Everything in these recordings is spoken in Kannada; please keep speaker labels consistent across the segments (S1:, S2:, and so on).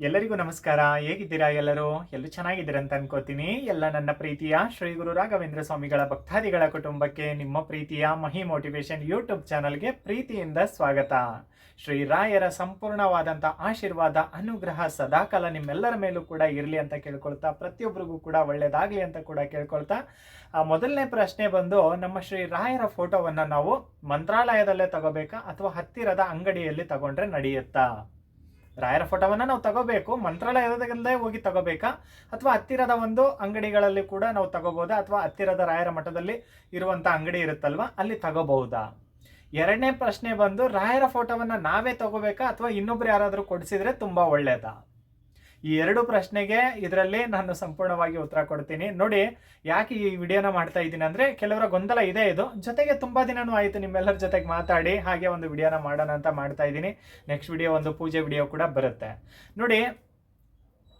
S1: ಎಲ್ಲರಿಗೂ ನಮಸ್ಕಾರ. ಹೇಗಿದ್ದೀರಾ ಎಲ್ಲರೂ? ಎಲ್ಲೂ ಚೆನ್ನಾಗಿದ್ದೀರಾ ಅಂತ ಅನ್ಕೋತೀನಿ. ಎಲ್ಲ ನನ್ನ ಪ್ರೀತಿಯ ಶ್ರೀ ಗುರು ರಾಘವೇಂದ್ರ ಸ್ವಾಮಿಗಳ ಭಕ್ತಾದಿಗಳ ಕುಟುಂಬಕ್ಕೆ ನಿಮ್ಮ ಪ್ರೀತಿಯ ಮಹಿ ಮೋಟಿವೇಶನ್ ಯೂಟ್ಯೂಬ್ ಚಾನಲ್ಗೆ ಪ್ರೀತಿಯಿಂದ ಸ್ವಾಗತ. ಶ್ರೀ ರಾಯರ ಸಂಪೂರ್ಣವಾದಂಥ ಆಶೀರ್ವಾದ, ಅನುಗ್ರಹ, ಸದಾಕಾಲ ನಿಮ್ಮೆಲ್ಲರ ಮೇಲೂ ಕೂಡ ಇರಲಿ ಅಂತ ಕೇಳ್ಕೊಳ್ತಾ ಪ್ರತಿಯೊಬ್ಬರಿಗೂ ಕೂಡ ಒಳ್ಳೆಯದಾಗಲಿ ಅಂತ ಕೂಡ ಕೇಳ್ಕೊಳ್ತಾ ಮೊದಲನೇ ಪ್ರಶ್ನೆ ಬಂದು ನಮ್ಮ ಶ್ರೀ ರಾಯರ ಫೋಟೋವನ್ನು ನಾವು ಮಂತ್ರಾಲಯದಲ್ಲೇ ತಗೋಬೇಕಾ ಅಥವಾ ಹತ್ತಿರದ ಅಂಗಡಿಯಲ್ಲಿ ತಗೊಂಡ್ರೆ ನಡೆಯುತ್ತಾ? ರಾಯರ ಫೋಟೋವನ್ನ ನಾವು ತಗೋಬೇಕು. ಮಂತ್ರಾಲಯದಲ್ಲೇ ಹೋಗಿ ತಗೋಬೇಕಾ? ಅಥವಾ ಹತ್ತಿರದ ಒಂದು ಅಂಗಡಿಗಳಲ್ಲಿ ಕೂಡ ನಾವು ತಗೋಬಹುದಾ ಅಥವಾ ಹತ್ತಿರದ ರಾಯರ ಮಠದಲ್ಲಿ ಇರುವಂತ ಅಂಗಡಿ ಇರುತ್ತಲ್ವಾ? ಅಲ್ಲಿ ತಗೋಬಹುದಾ? ಎರಡನೇ ಪ್ರಶ್ನೆ ಬಂದು, ರಾಯರ ಫೋಟೋವನ್ನ ನಾವೇ ತಗೋಬೇಕಾ? ಅಥವಾ ಇನ್ನೊಬ್ರು ಯಾರಾದರೂ ಕೊಡಿಸಿದ್ರೆ ತುಂಬಾ ಒಳ್ಳೇದಾ? ಈ ಎರಡು ಪ್ರಶ್ನೆಗೆ ಇದರಲ್ಲಿ ನಾನು ಸಂಪೂರ್ಣವಾಗಿ ಉತ್ತರ ಕೊಡ್ತೀನಿ. ನೋಡಿ, ಯಾಕೆ ಈ ವಿಡಿಯೋನ ಮಾಡ್ತಾ ಇದ್ದೀನಿ ಅಂದರೆ ಕೆಲವರ ಗೊಂದಲ ಇದೆ ಇದು. ಜೊತೆಗೆ ತುಂಬ ದಿನನೂ ಆಯಿತು ನಿಮ್ಮೆಲ್ಲರ ಜೊತೆಗೆ ಮಾತಾಡಿ, ಹಾಗೆ ಒಂದು ವಿಡಿಯೋನ ಮಾಡೋಣ ಅಂತ ಮಾಡ್ತಾ ಇದ್ದೀನಿ. ನೆಕ್ಸ್ಟ್ ವಿಡಿಯೋ ಒಂದು ಪೂಜೆ ವಿಡಿಯೋ ಕೂಡ ಬರುತ್ತೆ. ನೋಡಿ,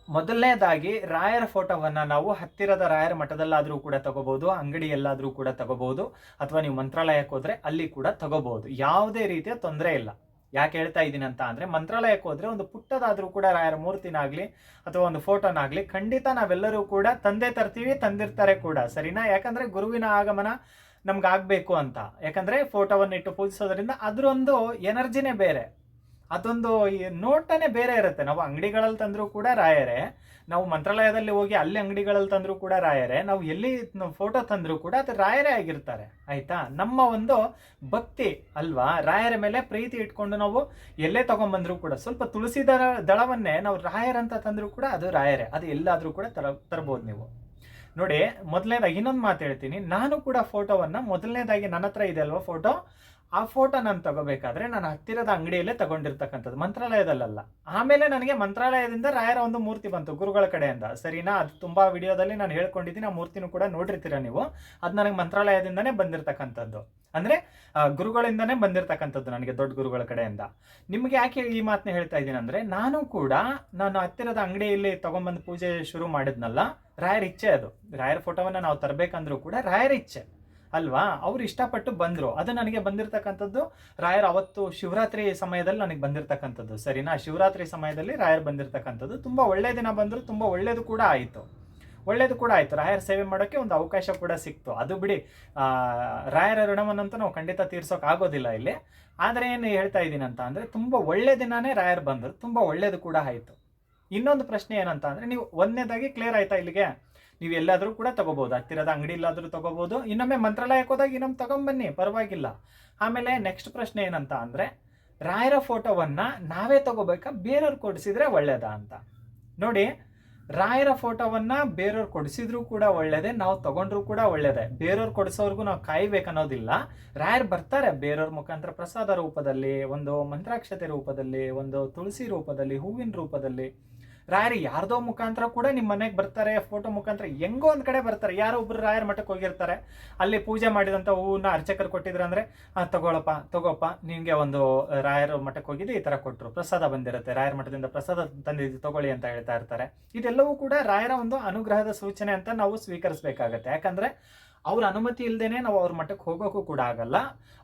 S1: ಮೊದಲನೇದಾಗಿ ರಾಯರ ಫೋಟೋವನ್ನು ನಾವು ಹತ್ತಿರದ ರಾಯರ ಮಠದಲ್ಲಾದರೂ ಕೂಡ ತಗೋಬೋದು, ಅಂಗಡಿಯಲ್ಲಾದರೂ ಕೂಡ ತಗೋಬೋದು, ಅಥವಾ ನೀವು ಮಂತ್ರಾಲಯಕ್ಕೆ ಹೋದರೆ ಅಲ್ಲಿ ಕೂಡ ತಗೋಬೋದು. ಯಾವುದೇ ರೀತಿಯ ತೊಂದರೆ ಇಲ್ಲ. ಯಾಕೆ ಹೇಳ್ತಾ ಇದ್ದೀನಿ ಅಂತ ಅಂದ್ರೆ ಮಂತ್ರಾಲಯಕ್ಕೆ ಹೋದ್ರೆ ಒಂದು ಪುಟ್ಟದಾದರೂ ಕೂಡ ರಾಯರ ಮೂರ್ತಿನಾಗಲಿ ಅಥವಾ ಒಂದು ಫೋಟೋನಾಗ್ಲಿ ಖಂಡಿತ ನಾವೆಲ್ಲರೂ ಕೂಡ ತಂದೆ ತರ್ತೀವಿ, ತಂದಿರ್ತಾರೆ ಕೂಡ. ಸರಿನಾ? ಯಾಕಂದ್ರೆ ಗುರುವಿನ ಆಗಮನ ನಮ್ಗೆ ಆಗಬೇಕು ಅಂತ. ಯಾಕಂದ್ರೆ ಫೋಟೋವನ್ನು ಇಟ್ಟು ಪೂಜಿಸೋದ್ರಿಂದ ಅದ್ರೊಂದು ಎನರ್ಜಿನೇ ಬೇರೆ. ಅದೊಂದು ನೋಟನೇ ಬೇರೆ ಇರುತ್ತೆ. ನಾವು ಅಂಗಡಿಗಳಲ್ಲಿ ತಂದರೂ ಕೂಡ ರಾಯರೇ ನಾವು ಮಂತ್ರಾಲಯದಲ್ಲಿ ಹೋಗಿ ಅಲ್ಲಿ ಅಂಗಡಿಗಳಲ್ಲಿ ತಂದರೂ ಕೂಡ ರಾಯರೇ, ನಾವು ಎಲ್ಲಿ ಫೋಟೋ ತಂದರೂ ಕೂಡ ಅದು ರಾಯರೇ ಆಗಿರ್ತಾರೆ, ಆಯ್ತಾ? ನಮ್ಮ ಒಂದು ಭಕ್ತಿ ಅಲ್ವಾ? ರಾಯರ ಮೇಲೆ ಪ್ರೀತಿ ಇಟ್ಕೊಂಡು ನಾವು ಎಲ್ಲೇ ತೊಗೊಂಬಂದರೂ ಕೂಡ, ಸ್ವಲ್ಪ ತುಳಸಿ ದಳ, ದಳವನ್ನೇ ನಾವು ರಾಯರಂತ ತಂದರೂ ಕೂಡ ಅದು ರಾಯರೇ, ಅದು ಎಲ್ಲಾದರೂ ಕೂಡ ತರ, ತರ್ಬೋದು ನೀವು. ನೋಡಿ, ಮೊದಲನೇದಾಗಿ ಇನ್ನೊಂದು ಮಾತು ಹೇಳ್ತೀನಿ, ನಾನು ಕೂಡ ಫೋಟೋವನ್ನು ಮೊದಲನೇದಾಗಿ ನನ್ನ ಹತ್ರ ಇದೆ ಅಲ್ವಾ ಫೋಟೋ ಆ ಫೋಟೋ ನಾನು ತಗೋಬೇಕಾದ್ರೆ ನಾನು ಹತ್ತಿರದ ಅಂಗಡಿಯಲ್ಲೇ ತಗೊಂಡಿರ್ತಕ್ಕಂಥದ್ದು ಮಂತ್ರಾಲಯದಲ್ಲ ಆಮೇಲೆ ನನಗೆ ಮಂತ್ರಾಲಯದಿಂದ ರಾಯರ ಒಂದು ಮೂರ್ತಿ ಬಂತು, ಗುರುಗಳ ಕಡೆಯಿಂದ. ಸರಿನಾ? ಅದು ತುಂಬಾ ವಿಡಿಯೋದಲ್ಲಿ ನಾನು ಹೇಳ್ಕೊಂಡಿದ್ದೀನಿ, ಆ ಮೂರ್ತಿನೂ ಕೂಡ ನೋಡಿರ್ತೀರ ನೀವು? ಅದು ನನಗೆ ಮಂತ್ರಾಲಯದಿಂದನೇ ಬಂದಿರತಕ್ಕಂಥದ್ದು. ಅಂದ್ರೆ ಗುರುಗಳಿಂದನೇ ಬಂದಿರತಕ್ಕಂಥದ್ದು ನನಗೆ ದೊಡ್ಡ ಗುರುಗಳ ಕಡೆಯಿಂದ. ನಿಮಗೆ ಯಾಕೆ ಈ ಮಾತನ್ನ ಹೇಳ್ತಾ ಇದ್ದೀನಿ ಅಂದ್ರೆ, ನಾನು ಕೂಡ ನಾನು ಹತ್ತಿರದ ಅಂಗಡಿಯಲ್ಲಿ ತಗೊಂಬಂದು ಪೂಜೆ ಶುರು ಮಾಡಿದ್ನಲ್ಲ, ರಾಯರ ಇಚ್ಛೆ ಅದು. ರಾಯರ ಫೋಟೋವನ್ನ ನಾವು ತರಬೇಕಂದ್ರೂ ಕೂಡ ರಾಯರ ಇಚ್ಛೆ. ಅಲ್ವಾ? ಅವ್ರು ಇಷ್ಟಪಟ್ಟು ಬಂದರು. ಅದು ನನಗೆ ಬಂದಿರತಕ್ಕಂಥದ್ದು ರಾಯರ್ ಅವತ್ತು ಶಿವರಾತ್ರಿ ಸಮಯದಲ್ಲಿ ನನಗೆ ಬಂದಿರತಕ್ಕಂಥದ್ದು. ಸರಿನಾ? ಶಿವರಾತ್ರಿ ಸಮಯದಲ್ಲಿ ರಾಯರ್ ಬಂದಿರತಕ್ಕಂಥದ್ದು. ತುಂಬ ಒಳ್ಳೆ ದಿನ ಬಂದರು, ತುಂಬ ಒಳ್ಳೆಯದು ಕೂಡ ಆಯಿತು. ಒಳ್ಳೇದು ಕೂಡ ಆಯಿತು. ರಾಯರ ಸೇವೆ ಮಾಡೋಕ್ಕೆ ಒಂದು ಅವಕಾಶ ಕೂಡ ಸಿಕ್ತು. ಅದು ಬಿಡಿ ರಾಯರ ಋಣವನ್ನಂತೂ ನಾವು ಖಂಡಿತ ಆಗೋದಿಲ್ಲ ಇಲ್ಲಿ. ಆದರೆ ಏನು ಹೇಳ್ತಾ ಇದ್ದೀನಿ ಅಂತ ಅಂದರೆ ತುಂಬ ಒಳ್ಳೆ ದಿನನೇ ರಾಯರ್ ಬಂದರು. ತುಂಬ ಒಳ್ಳೇದು ಕೂಡ ಆಯಿತು. ಇನ್ನೊಂದು ಪ್ರಶ್ನೆ ಏನಂತ ಅಂದರೆ ನೀವು ಒಂದನೇದಾಗಿ ಕ್ಲಿಯರ್ ಆಯ್ತಾ ಇಲ್ಲಿಗೆ? ನೀವು ಎಲ್ಲಾದರೂ ಕೂಡ ತಗೋಬಹುದು ಹತ್ತಿರದ ಅಂಗಡಿ ಇಲ್ಲಾದರೂ ತಗೋಬಹುದು ಇನ್ನೊಮ್ಮೆ ಮಂತ್ರಾಲಯಕ್ಕೆ ಹೋದಾಗ ಇನ್ನೊಮ್ಮೆ ತಗೊಂಬನ್ನಿ, ಪರವಾಗಿಲ್ಲ. ಆಮೇಲೆ ನೆಕ್ಸ್ಟ್ ಪ್ರಶ್ನೆ ಏನಂತ ಅಂದರೆ, ರಾಯರ ಫೋಟೋವನ್ನ ನಾವೇ ತಗೋಬೇಕಾ, ಬೇರೆಯವ್ರು ಕೊಡಿಸಿದ್ರೆ ಒಳ್ಳೇದಾ ಅಂತ. ನೋಡಿ, ರಾಯರ ಫೋಟೋವನ್ನ ಬೇರೆಯವ್ರು ಕೊಡಿಸಿದ್ರು ಕೂಡ ಒಳ್ಳೇದೇ, ನಾವು ತಗೊಂಡ್ರು ಕೂಡ ಒಳ್ಳೇದೇ. ಬೇರೆಯವ್ರು ಕೊಡಿಸೋರ್ಗು ನಾವು ಕಾಯ್ಬೇಕನ್ನೋದಿಲ್ಲ. ರಾಯರ್ ಬರ್ತಾರೆ, ಬೇರೆಯವ್ರ ಮುಖಾಂತರ ಪ್ರಸಾದ ರೂಪದಲ್ಲಿ, ಒಂದು ಮಂತ್ರಾಕ್ಷತೆ ರೂಪದಲ್ಲಿ, ಒಂದು ತುಳಸಿ ರೂಪದಲ್ಲಿ, ಹೂವಿನ ರೂಪದಲ್ಲಿ. ರಾಯರು ಯಾರ್ದೋ ಮುಖಾಂತರ ಕೂಡ ನಿಮ್ಮ ಮನೆಗೆ ಬರ್ತಾರೆ ಫೋಟೋ ಮುಖಾಂತರ ಹೆಂಗೋ ಒಂದು ಕಡೆ ಬರ್ತಾರೆ. ಯಾರೋ ಒಬ್ಬರು ರಾಯರ ಮಠಕ್ಕೆ ಹೋಗಿರ್ತಾರೆ. ಅಲ್ಲಿ ಪೂಜೆ ಮಾಡಿದಂಥ ಹೂವನ್ನ ಅರ್ಚಕರು ಕೊಟ್ಟಿದ್ರು ಅಂದ್ರೆ ತಗೊಳಪ್ಪ, ತಗೋಪ್ಪ ನಿಮಗೆ ಒಂದು ರಾಯರ ಮಠಕ್ಕೆ ಹೋಗಿದ್ದು ಈ ತರ ಕೊಟ್ಟರು ಪ್ರಸಾದ ಬಂದಿರುತ್ತೆ, ರಾಯರ ಮಠದಿಂದ ಪ್ರಸಾದ ತಂದಿದ್ದು ತಗೊಳ್ಳಿ ಅಂತ ಹೇಳ್ತಾ ಇರ್ತಾರೆ. ಇದೆಲ್ಲವೂ ಕೂಡ ರಾಯರ ಒಂದು ಅನುಗ್ರಹದ ಸೂಚನೆ ಅಂತ ನಾವು ಸ್ವೀಕರಿಸಬೇಕಾಗತ್ತೆ. ಯಾಕಂದ್ರೆ ಅವ್ರ ಅನುಮತಿ ಇಲ್ದೇನೆ ನಾವು ಅವ್ರ ಮಠಕ್ಕೆ ಹೋಗೋಕ್ಕೂ ಕೂಡ ಆಗಲ್ಲ.